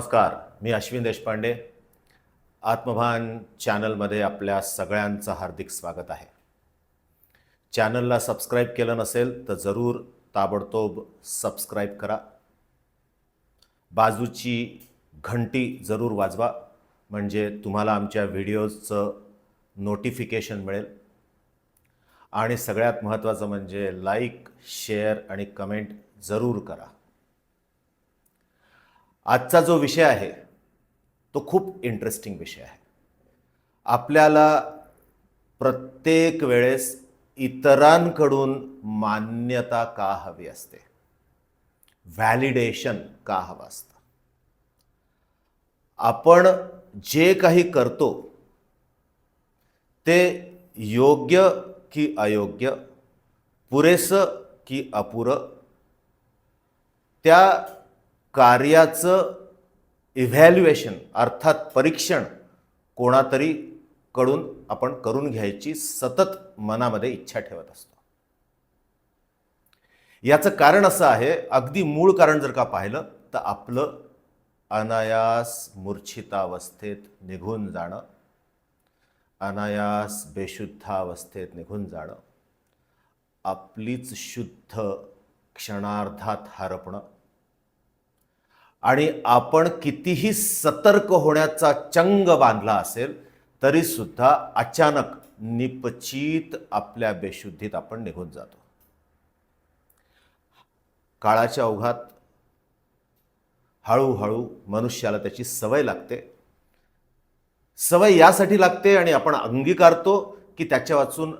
नमस्कार मी अश्विन देशपांडे. आत्मभान चॅनलमध्ये आपल्या सगळ्यांचं हार्दिक स्वागत आहे. चॅनलला सबस्क्राईब केलं नसेल तर जरूर ताबडतोब सबस्क्राईब करा. बाजूची घंटी जरूर वाजवा म्हणजे तुम्हाला आमच्या व्हिडिओजचं नोटिफिकेशन मिळेल. आणि सगळ्यात महत्त्वाचं म्हणजे लाईक शेअर आणि कमेंट जरूर करा. आजचा जो विषय आहे तो खूप इंटरेस्टिंग विषय आहे. आपल्याला प्रत्येक वेळेस इतरांकडून मान्यता का हवी असते? व्हॅलिडेशन का हवं असतं? आपण जे काही करतो ते योग्य की अयोग्य पुरेसं की अपुरं त्या कार्याचं इव्हॅल्युएशन अर्थात परीक्षण कोणातरी कडून आपण करून घ्यायची सतत मनामध्ये इच्छा ठेवत असतो. याचं कारण असं आहे अगदी मूळ कारण जर का पाहिलं तर आपलं अनायास मूर्छितावस्थेत निघून जाणं अनायास बेशुद्धावस्थेत निघून जाणं आपलीच शुद्ध क्षणार्धात हरपणं आणि आपण कितीही सतर्क होण्याचा चंग बांधला असेल तरी सुद्धा अचानक निपचित आपल्या बेशुद्धीत आपण निघून जातो. काळाच्या ओघात हळूहळू मनुष्याला त्याची सवय लागते. सवय यासाठी लागते आणि आपण अंगीकारतो की त्याच्या वाचून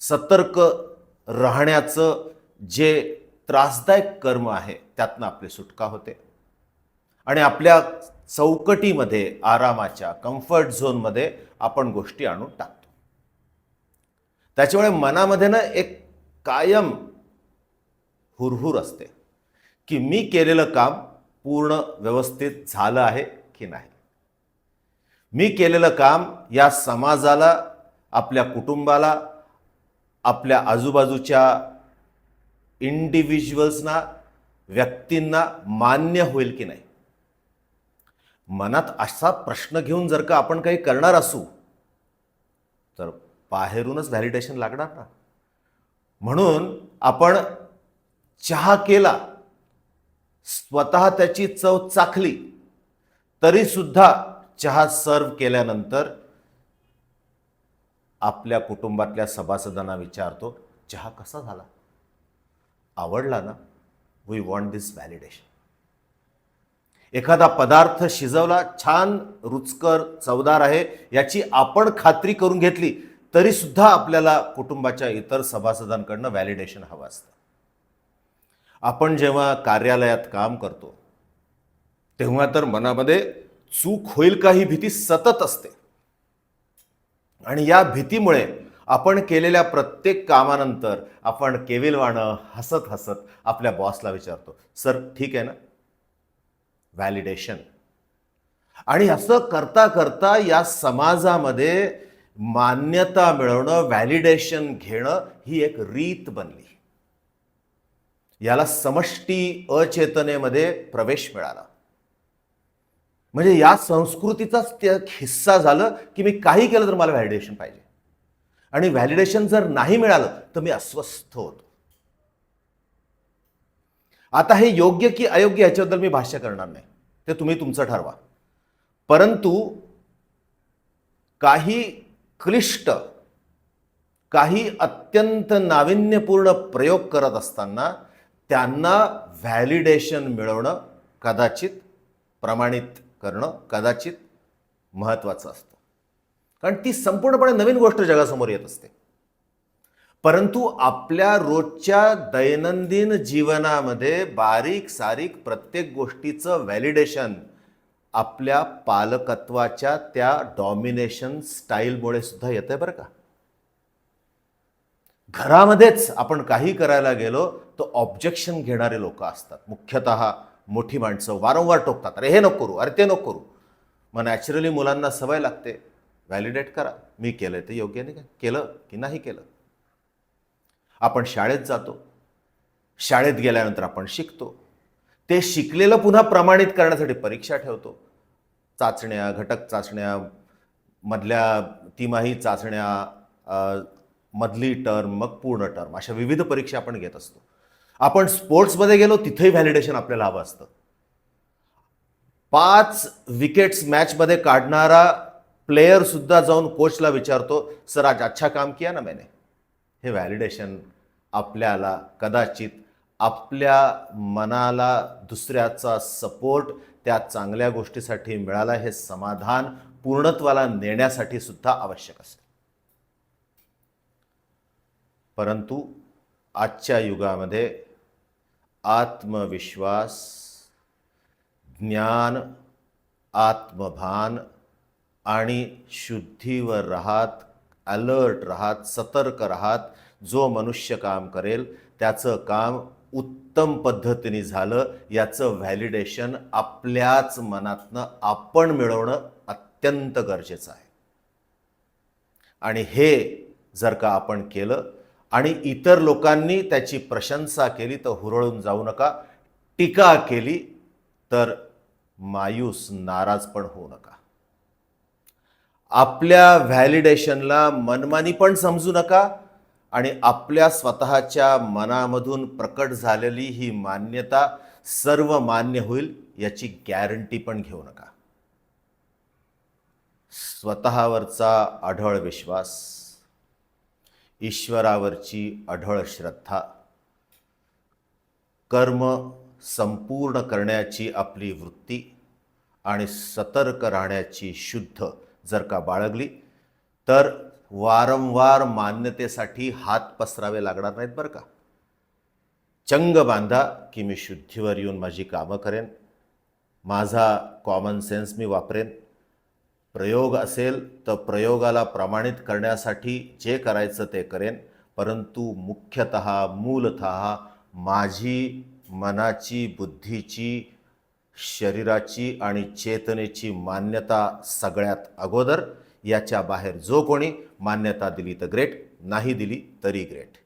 सतर्क राहण्याचं जे त्रासदायक कर्म आहे त्यातनं आपली सुटका होते. आणि आपल्या चौकटीमध्ये आरामाच्या कम्फर्ट झोनमध्ये आपण गोष्टी आणून टाकतो. त्याच्यामुळे मनामध्ये ना एक कायम हुरहुर असते की मी केलेलं काम पूर्ण व्यवस्थित झालं आहे की नाही. मी केलेलं काम या समाजाला आपल्या कुटुंबाला आपल्या आजूबाजूच्या इंडिव्हिज्युअल्सना व्यक्तींना मान्य होईल की नाही. मनात असा प्रश्न घेऊन जर का आपण काही करणार असू तर बाहेरूनच व्हॅलिडेशन लागणार ना. म्हणून आपण चहा केला स्वतः त्याची चव चाखली तरी सुद्धा चहा सर्व केल्यानंतर आपल्या कुटुंबातल्या सभासदांना विचारतो चहा कसा झाला? आवडला ना? वी वॉन्ट दिस व्हॅलिडेशन एखादा पदार्थ शिजवला छान रुचकर चवदार आहे याची आपण खात्री करून घेतली तरीसुद्धा आपल्याला कुटुंबाच्या इतर सभासदांकडनं व्हॅलिडेशन हवं असतं. आपण जेव्हा कार्यालयात काम करतो तेव्हा तर मनामध्ये चूक होईल का ही भीती सतत असते. आणि या भीतीमुळे आपण केलेल्या प्रत्येक कामानंतर आपण केविलवाणं हसत हसत आपल्या बॉसला विचारतो सर ठीक आहे ना? व्हॅलिडेशन आणि असं करता करता या समाजामध्ये मान्यता मिळवणं व्हॅलिडेशन घेणं ही एक रीत बनली. याला समष्टी अचेतनेमध्ये प्रवेश मिळाला. म्हणजे या संस्कृतीचाच ते एक हिस्सा झालं की मी काही केलं तर मला व्हॅलिडेशन पाहिजे. आणि व्हॅलिडेशन जर नाही मिळालं तर मी अस्वस्थ होतो. आता हे योग्य की अयोग्य याच्याबद्दल मी भाष्य करणार नाही. ते तुम्ही तुमचं ठरवा. परंतु काही क्लिष्ट काही अत्यंत नाविन्यपूर्ण प्रयोग करत असताना त्यांना व्हॅलिडेशन मिळवणं कदाचित प्रमाणित करणं कदाचित महत्त्वाचं असतं. कारण ती संपूर्णपणे नवीन गोष्ट जगासमोर येत असते. परंतु आपल्या रोजच्या दैनंदिन जीवनामध्ये बारीक सारीक प्रत्येक गोष्टीचं व्हॅलिडेशन आपल्या पालकत्वाच्या त्या डॉमिनेशन स्टाईलमुळे सुद्धा येतंय बरं का? घरामध्येच आपण काही करायला गेलो तर ऑब्जेक्शन घेणारे लोक असतात. मुख्यतः मोठी माणसं वारंवार टोकतात. अरे हे नको करू अरे ते नको करू. मग नॅचरली मुलांना सवय लागते. व्हॅलिडेट करा. मी केलं ते योग्य नाही का? केलं की नाही केलं? आपण शाळेत जातो. शाळेत गेल्यानंतर आपण शिकतो. ते शिकलेलं पुन्हा प्रमाणित करण्यासाठी परीक्षा ठेवतो. चाचण्या घटक चाचण्या मधल्या तिमाही चाचण्या मधली टर्म मग पूर्ण टर्म अशा विविध परीक्षा आपण घेत असतो. आपण स्पोर्ट्समध्ये गेलो तिथेही व्हॅलिडेशन आपल्याला हवं असतं. पाच विकेट्स मॅचमध्ये काढणारा प्लेयरसुद्धा जाऊन कोचला विचारतो सर आज अच्छा काम किया ना मैंने? हे व्हॅलिडेशन आपल्याला कदाचित आपल्या मनाला दुसऱ्याचा सपोर्ट त्या चांगल्या गोष्टीसाठी मिळाला हे समाधान पूर्णत्वाला नेण्यासाठी सुद्धा आवश्यक असते. परंतु आजच्या युगामध्ये आत्मविश्वास ज्ञान आत्मभान आणि शुद्धीवर राहत अलर्ट राहात सतर्क राहात जो मनुष्य काम करेल त्याचं काम उत्तम पद्धतीने झालं याचं व्हॅलिडेशन आपल्याच मनातनं आपण मिळवणं अत्यंत गरजेचं आहे. आणि हे जर का आपण केलं आणि इतर लोकांनी त्याची प्रशंसा केली तर हुरळून जाऊ नका टीका केली तर मायूस नाराज पण होऊ नका. आपल्या व्हॅलिडेशनला मनमानी पण समजू नका आणि आपल्या स्वतःच्या मनामधून प्रकट झालेली ही मान्यता सर्व मान्य होईल याची गॅरंटी पण घेऊ नका. स्वतःवरचा अढळ विश्वास ईश्वरावरची अढळ श्रद्धा कर्म संपूर्ण करण्याची आपली वृत्ती आणि सतर्क राहण्याची शुद्ध जर का बाळगली तर वारंवार मान्यतेसाठी हात पसरावे लागणार नाहीत बरं का. चंग बांधा की मी शुद्धीवर येऊन माझी कामं करेन. माझा कॉमन सेन्स मी वापरेन. प्रयोग असेल तर प्रयोगाला प्रमाणित करण्यासाठी जे करायचं ते करेन परंतु मुख्यत मूलत माझी मनाची बुद्धीची शरीराची आणि चेतनेची मान्यता सगळ्यात अगोदर याच्या बाहेर जो कोणी मान्यता दिली तर ग्रेट नाही दिली तरी ग्रेट